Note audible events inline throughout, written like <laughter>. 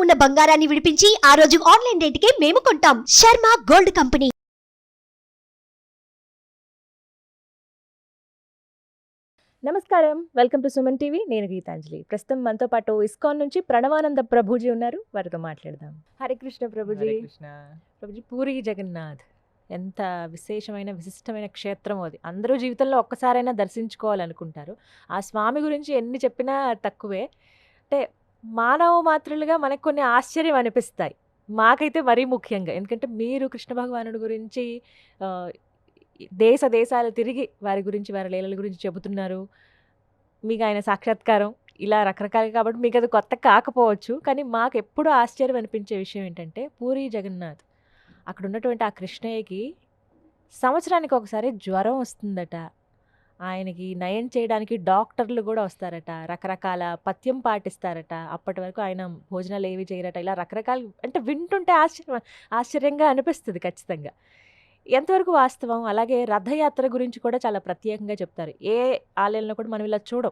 ఉన్న బంగారాన్ని విడిపించి ఆ రోజు ఆన్లైన్ రేటుకే మేము కొంటాం. Sharma gold company. నమస్కారం. Welcome to Suman TV. నేను గీతాంజలి. ప్రస్తుతం మనతో పాటు ఇస్కాన్ నుంచి ప్రణవానంద ప్రభుజీ ఉన్నారు. వారితో మాట్లాడదాం. హరే కృష్ణ ప్రభుజీ. ప్రభుజీ పూరి జగన్నాథ్. ఎంత విశేషమైన విశిష్టమైన క్షేత్రం అది. అందరూ జీవితంలో ఒక్కసారైనా దర్శించుకోవాలనుకుంటారు. ఆ స్వామి గురించి ఎన్ని చెప్పినా తక్కువే. అంటే మానవ మాత్రులుగా మనకు కొన్ని ఆశ్చర్యం అనిపిస్తాయి. మాకైతే మరీ ముఖ్యంగా. ఎందుకంటే మీరు కృష్ణ భగవానుడి గురించి దేశ దేశాలు తిరిగి వారి గురించి వారి లీలల గురించి చెబుతున్నారు. మీకు ఆయన సాక్షాత్కారం ఇలా రకరకాలు కాబట్టి మీకు అది కొత్త కాకపోవచ్చు. కానీ మాకు ఎప్పుడూ ఆశ్చర్యం అనిపించే విషయం ఏంటంటే పూరి జగన్నాథ్. అక్కడ ఉన్నటువంటి ఆ కృష్ణయ్యకి సంవత్సరానికి ఒకసారి జ్వరం వస్తుందట. ఆయనకి నయం చేయడానికి డాక్టర్లు కూడా వస్తారట. రకరకాల పథ్యం పాటిస్తారట. అప్పటి వరకు ఆయన భోజనాలు ఏవి చేయరట. ఇలా రకరకాల అంటే వింటుంటే ఆశ్చర్యం ఆశ్చర్యంగా అనిపిస్తుంది ఖచ్చితంగా. ఎంతవరకు వాస్తవం? అలాగే రథయాత్ర గురించి కూడా చాలా ప్రత్యేకంగా చెప్తారు. ఏ ఆలయంలో కూడా మనం ఇలా చూడం.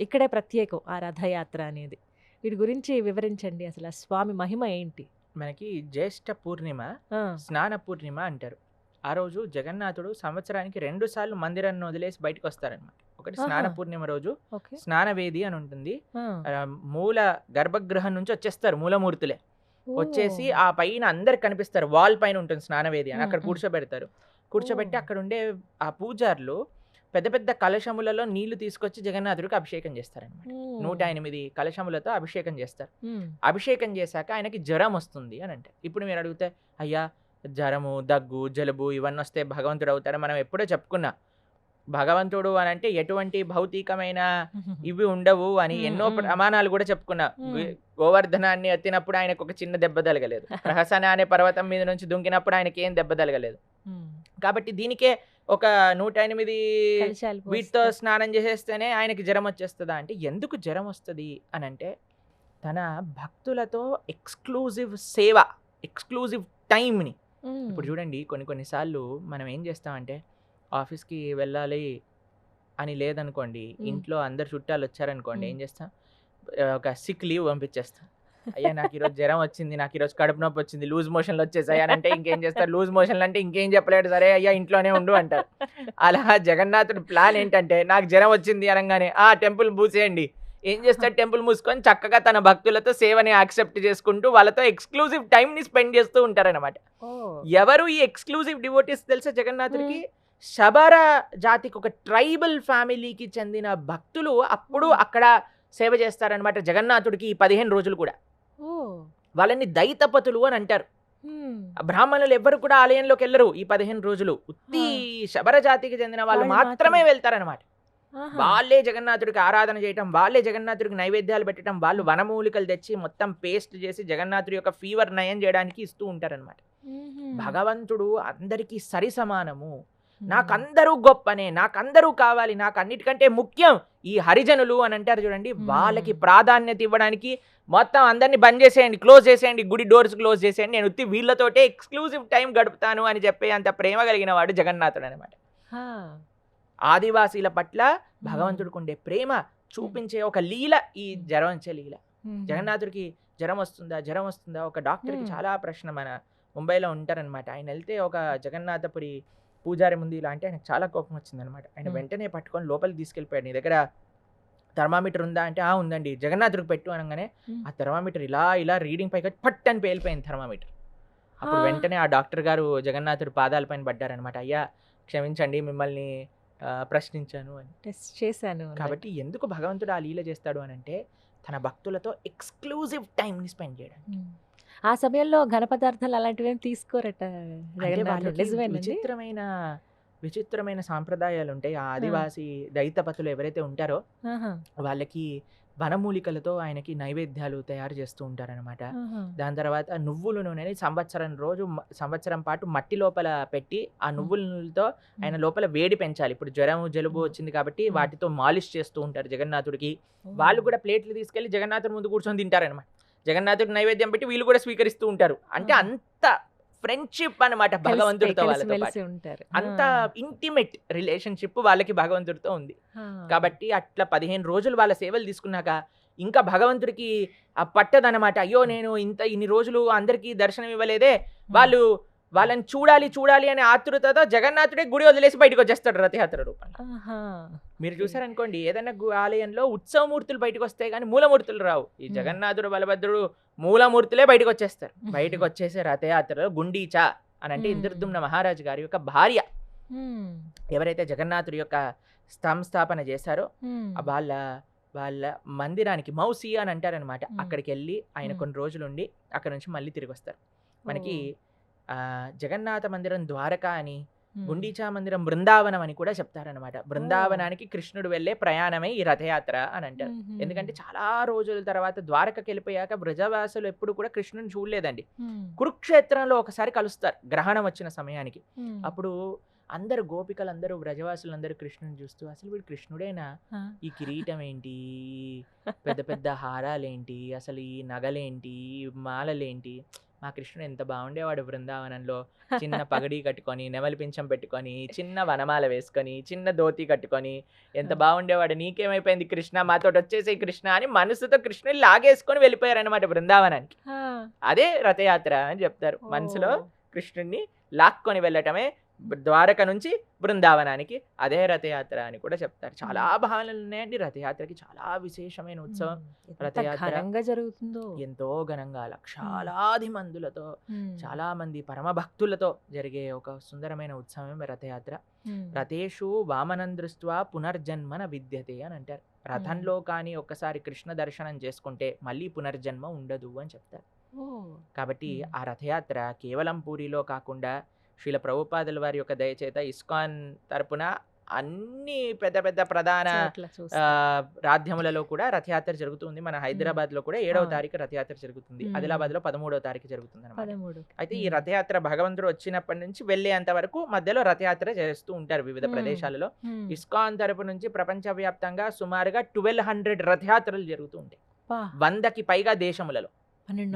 ఇక్కడే ప్రత్యేకం ఆ రథయాత్ర అనేది. వీటి గురించి వివరించండి అసలు. స్వామి మహిమ ఏంటి? మనకి జ్యేష్ఠ పూర్ణిమ స్నాన పూర్ణిమ అంటారు. ఆ రోజు జగన్నాథుడు సంవత్సరానికి రెండు సార్లు మందిరాన్ని వదిలేసి బయటకు వస్తారనమాట ఒకటి స్నాన. పూర్ణిమ రోజు స్నానవేది అని ఉంటుంది. మూల గర్భగృహం నుంచి వచ్చేస్తారు మూలమూర్తులే. వచ్చేసి ఆ పైన అందరికి కనిపిస్తారు. వాల్ పైన ఉంటుంది స్నానవేది అని. అక్కడ. కూర్చోబెడతారు. కూర్చోబెట్టి. అక్కడ ఉండే ఆ పూజారులు పెద్ద పెద్ద కలశములలో నీళ్ళు తీసుకొచ్చి జగన్నాథుడికి అభిషేకం చేస్తారనమాట నూట ఎనిమిది కలశములతో అభిషేకం చేస్తారు. అభిషేకం చేశాక ఆయనకి జ్వరం వస్తుంది అని అంటే ఇప్పుడు మీరు అడిగితే అయ్యా జ్వరము దగ్గు జలుబు ఇవన్నీ వస్తే భగవంతుడు అవుతారు మనం ఎప్పుడో చెప్పుకున్నా. భగవంతుడు అని అంటే ఎటువంటి భౌతికమైన <laughs> ఇవి ఉండవు అని ఎన్నో. ప్రమాణాలు కూడా చెప్పుకున్నా. గోవర్ధనాన్ని ఎత్తినప్పుడు ఆయనకు ఒక చిన్న దెబ్బ తగలేదు <laughs> ప్రహసన అనే పర్వతం మీద నుంచి దుంకినప్పుడు ఆయనకి ఏం దెబ్బ తగలేదు ఉమ్, కాబట్టి దీనికే ఒక నూట ఎనిమిది వీటితో. స్నానం చేసేస్తేనే ఆయనకి జ్వరం వచ్చేస్తుందా అంటే ఎందుకు జ్వరం వస్తుంది? అని అంటే తన భక్తులతో ఎక్స్క్లూజివ్ సేవ ఎక్స్క్లూజివ్ టైంని ఇప్పుడు చూడండి కొన్ని కొన్నిసార్లు మనం ఏం చేస్తామంటే ఆఫీస్కి వెళ్ళాలి అని లేదనుకోండి. ఇంట్లో అందరు చుట్టాలు వచ్చారనుకోండి. ఏం చేస్తాం? ఒక సిక్ లీవ్ పంపించేస్తాం. అయ్యా నాకు ఈరోజు జ్వరం వచ్చింది నాకు ఈరోజు కడుపు నొప్పి వచ్చింది లూజ్ మోషన్లు వచ్చేసాయి అని అంటే ఇంకేం చేస్తారు? లూజ్ మోషన్లు అంటే ఇంకేం చెప్పలేడు. సరే అయ్యా ఇంట్లోనే ఉండు అంటారు. అలా జగన్నాథుడి ప్లాన్ ఏంటంటే నాకు జ్వరం వచ్చింది అనగానే ఆ టెంపుల్ మూసేయండి. ఏం చేస్తాడు టెంపుల్ మూసుకొని చక్కగా తన భక్తులతో సేవని యాక్సెప్ట్ చేసుకుంటూ వాళ్ళతో ఎక్స్క్లూజివ్ టైంని స్పెండ్ చేస్తూ ఉంటారనమాట ఎవరు ఈ ఎక్స్క్లూజివ్ డివోటీస్ తెలుసా జగన్నాథుడికి? శబర జాతికి ఒక ట్రైబల్ ఫ్యామిలీకి చెందిన భక్తులు అప్పుడు. అక్కడ సేవ చేస్తారనమాట జగన్నాథుడికి ఈ పదిహేను రోజులు కూడా. వాళ్ళని దైతపతులు అని అంటారు. బ్రాహ్మణులు ఎవ్వరు కూడా ఆలయంలోకి వెళ్ళరు ఈ పదిహేను రోజులు. ఉత్తి శబర జాతికి చెందిన వాళ్ళు మాత్రమే. వెళ్తారనమాట వాళ్ళే జగన్నాథుడికి ఆరాధన చేయటం వాళ్ళే జగన్నాథుడికి నైవేద్యాలు పెట్టడం వాళ్ళు వనమూలికలు తెచ్చి మొత్తం పేస్ట్ చేసి జగన్నాథుడి యొక్క ఫీవర్ నయం చేయడానికి ఇస్తూ ఉంటారనమాట భగవంతుడు అందరికీ సరి సమానము. నాకందరూ గొప్పనే నాకందరూ కావాలి నాకు అన్నిటికంటే ముఖ్యం ఈ హరిజనులు అని అంటారు చూడండి. వాళ్ళకి ప్రాధాన్యత ఇవ్వడానికి మొత్తం అందరినీ బంద్ చేసేయండి క్లోజ్ చేసేయండి గుడి డోర్స్ క్లోజ్ చేసేయండి నేను ఉత్తి వీళ్ళతోటే ఎక్స్క్లూజివ్ టైం గడుపుతాను అని చెప్పే అంత ప్రేమ కలిగిన వాడు జగన్నాథుడు అనమాట ఆదివాసీల పట్ల భగవంతుడికి ఉండే ప్రేమ చూపించే ఒక లీల ఈ జ్వరం వచ్చే లీల. జగన్నాథుడికి జ్వరం వస్తుందా? జ్వరం వస్తుందా? ఒక డాక్టర్కి. చాలా ప్రశ్న మన ముంబైలో ఉంటారనమాట ఆయన వెళ్తే ఒక జగన్నాథపురి పూజారి ముందు ఇలా అంటే ఆయనకు చాలా కోపం వచ్చిందనమాట ఆయన మ్మ్. వెంటనే పట్టుకొని లోపలికి తీసుకెళ్ళిపోయాడు. నీ దగ్గర థర్మామీటర్ ఉందా అంటే ఆ ఉందండి. జగన్నాథుడికి పెట్టు అనగానే ఆ థర్మామీటర్ ఇలా ఇలా రీడింగ్ పైకి పట్ అని పేలిపోయింది థర్మామీటర్. అప్పుడు వెంటనే ఆ డాక్టర్ గారు జగన్నాథుడి పాదాల పైన పడ్డారనమాట అయ్యా క్షమించండి. మిమ్మల్ని ప్రశ్నించాను అని. టెస్ట్ చేశాను. కాబట్టి ఎందుకు భగవంతుడు ఆ లీల చేస్తాడు అని అంటే తన భక్తులతో ఎక్స్క్లూజివ్ టైంని స్పెండ్ చేయడానికి. ఆ సమయంలో ఘన పదార్థాలు అలాంటివి ఏం తీసుకోరట విచిత్రమైన విచిత్రమైన సాంప్రదాయాలు ఉంటాయి. ఆ ఆదివాసి దైతపతులు ఎవరైతే ఉంటారో వాళ్ళకి వనమూలికలతో ఆయనకి నైవేద్యాలు తయారు చేస్తూ ఉంటారనమాట. దాని తర్వాత నువ్వుల నూనెని సంవత్సరం రోజు సంవత్సరం పాటు మట్టి లోపల పెట్టి ఆ నువ్వుల నూనెలతో ఆయన లోపల వేడి పెంచాలి ఇప్పుడు జ్వరం జలుబు. వచ్చింది కాబట్టి. వాటితో మాలిష్ చేస్తూ ఉంటారు జగన్నాథుడికి. వాళ్ళు కూడా ప్లేట్లు తీసుకెళ్ళి జగన్నాథుడి ముందు కూర్చొని తింటారనమాట జగన్నాథుడికి నైవేద్యం పెట్టి వీళ్ళు కూడా స్వీకరిస్తూ ఉంటారు అంటే. అంత ఫ్రెండ్షిప్ అన్నమాట కలిసి- భగవంతుడితో వాళ్ళతో. ఉంటారు. అంత ఇంటిమేట్ రిలేషన్షిప్ వాళ్ళకి భగవంతుడితో ఉంది. కాబట్టి అట్లా పదిహేను రోజులు వాళ్ళ సేవలు తీసుకున్నాక ఇంకా భగవంతుడికి పట్టదనమాట అయ్యో నేను ఇంత ఇన్ని రోజులు అందరికీ దర్శనం ఇవ్వలేదే వాళ్ళు వాళ్ళని చూడాలి చూడాలి అనే ఆతృతతో జగన్నాథుడే గుడి వదిలేసి బయటకు వచ్చేస్తాడు రథయాత్ర రూపంలో. మీరు. చూసారనుకోండి ఏదైనా ఆలయంలో ఉత్సవమూర్తులు బయటకు వస్తాయి కానీ మూలమూర్తులు రావు ఈ. జగన్నాథుడు బలభద్రుడు మూలమూర్తులే బయటకు వచ్చేస్తారు. బయటకు వచ్చేసే రథయాత్రలో గుండీచా అని అంటే. ఇంద్రదుమ్న మహారాజు గారి యొక్క భార్య. ఎవరైతే జగన్నాథుడి యొక్క సంస్థాపన చేశారో వాళ్ళ వాళ్ళ మందిరానికి మౌసి అని అంటారనమాట. అక్కడికి వెళ్ళి ఆయన. కొన్ని రోజులు ఉండి అక్కడ నుంచి మళ్ళీ తిరిగి వస్తారు మనకి జగన్నాథ మందిరం ద్వారక అని. గుండీచా మందిరం బృందావనం అని కూడా చెప్తారనమాట బృందావనానికి కృష్ణుడు వెళ్ళే ప్రయాణమే ఈ రథయాత్ర అని అంటారు. ఎందుకంటే చాలా రోజుల తర్వాత ద్వారకకి వెళ్ళిపోయాక బ్రజవాసులు ఎప్పుడు కూడా కృష్ణుని చూడలేదండి. కురుక్షేత్రంలో ఒకసారి కలుస్తారు గ్రహణం వచ్చిన సమయానికి. అప్పుడు అందరు గోపికలు అందరూ బ్రజవాసులు అందరూ కృష్ణుని చూస్తూ అసలు వీడు కృష్ణుడేనా. ఈ కిరీటం ఏంటి పెద్ద పెద్ద హారాలేంటి అసలు ఈ నగలేంటి మాలలేంటి మా కృష్ణుడు ఎంత బాగుండేవాడు బృందావనంలో <laughs> చిన్న పగడి కట్టుకొని నెమలి పింఛం పెట్టుకొని చిన్న వనమాల వేసుకొని చిన్న ధోతి కట్టుకొని ఎంత బాగుండేవాడు నీకేమైపోయింది కృష్ణ మాతో వచ్చేసి కృష్ణ అని మనసుతో కృష్ణుని లాగేసుకొని వెళ్ళిపోయారనమాట బృందావనానికి. అదే రథయాత్ర అని చెప్తారు మనసులో. కృష్ణుడిని లాక్కొని వెళ్ళటమే ద్వారక నుంచి బృందావనానికి అదే రథయాత్ర అని కూడా చెప్తారు. చాలా భావనలు ఉన్నాయండి. రథయాత్రకి చాలా విశేషమైన ఉత్సవం. రథయాత్ర జరుగుతుందో. ఎంతో ఘనంగా లక్షలాది మందులతో. చాలా మంది పరమ భక్తులతో జరిగే ఒక సుందరమైన ఉత్సవం రథయాత్ర. రథేషు వామనం దృష్ట్వా పునర్జన్మన విద్యతే అని అంటారు. రథంలో కానీ ఒక్కసారి కృష్ణ దర్శనం చేసుకుంటే మళ్ళీ పునర్జన్మ ఉండదు అని చెప్తారు. కాబట్టి. ఆ రథయాత్ర కేవలం పూరిలో కాకుండా శ్రీల ప్రభుపాదుల వారి యొక్క దయచేత ఇస్కాన్ తరపున అన్ని పెద్ద పెద్ద ప్రధాన. రాజ్యములలో కూడా రథయాత్ర జరుగుతుంది మన హైదరాబాద్లో కూడా ఏడవ. తారీఖు రథయాత్ర జరుగుతుంది. ఆదిలాబాద్లో పదమూడవ తారీఖు జరుగుతుంది అనమాట అయితే ఈ. రథయాత్ర భగవంతుడు వచ్చినప్పటి నుంచి వెళ్ళేంత వరకు మధ్యలో రథయాత్ర చేస్తూ ఉంటారు వివిధ. ప్రదేశాలలో. ఇస్కాన్ తరపు నుంచి ప్రపంచవ్యాప్తంగా సుమారుగా ట్వెల్వ్ హండ్రెడ్ రథయాత్రలు జరుగుతూ ఉంటాయి. వందకి పైగా దేశములలో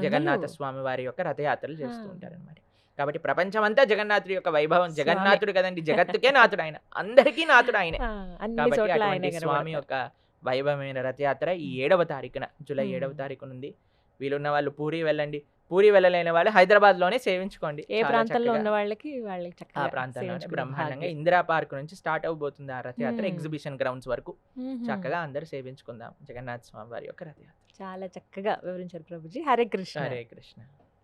జగన్నాథ. స్వామి వారి యొక్క రథయాత్రలు చేస్తూ. ఉంటారు అనమాట కాబట్టి ప్రపంచమంతా జగన్నాథుడి యొక్క వైభవం. జగన్నాథుడు కదండి. జగత్తుకే నాథుడు ఆయన అందరికీ నాథుడు ఆయనే కాబట్టి అటువంటి స్వామి. యొక్క వైభవమైన రథయాత్ర ఈ ఏడవ తారీఖున జూలై ఏడవ. తారీఖున ఉంది వీలున్న వాళ్ళు పూరి వెళ్ళండి. పూరి వెళ్ళలేని వాళ్ళు హైదరాబాద్లోనే సేవించుకోండి. ఏ ప్రాంతంలో ఉన్న వాళ్ళకి వాళ్ళకి ఆ ప్రాంతంలోనే సేవించుకునే బ్రహ్మాండంగా. ఇందిరా పార్క్ నుంచి స్టార్ట్ అవబోతుంది ఆ రథయాత్ర. ఎగ్జిబిషన్ గ్రౌండ్స్ వరకు. చక్కగా అందరూ సేవించుకుందాం. జగన్నాథ స్వామి వారి యొక్క రథయాత్ర. చాలా చక్కగా వివరించారు ప్రభుజీ. హరే కృష్ణ. హరే కృష్ణ.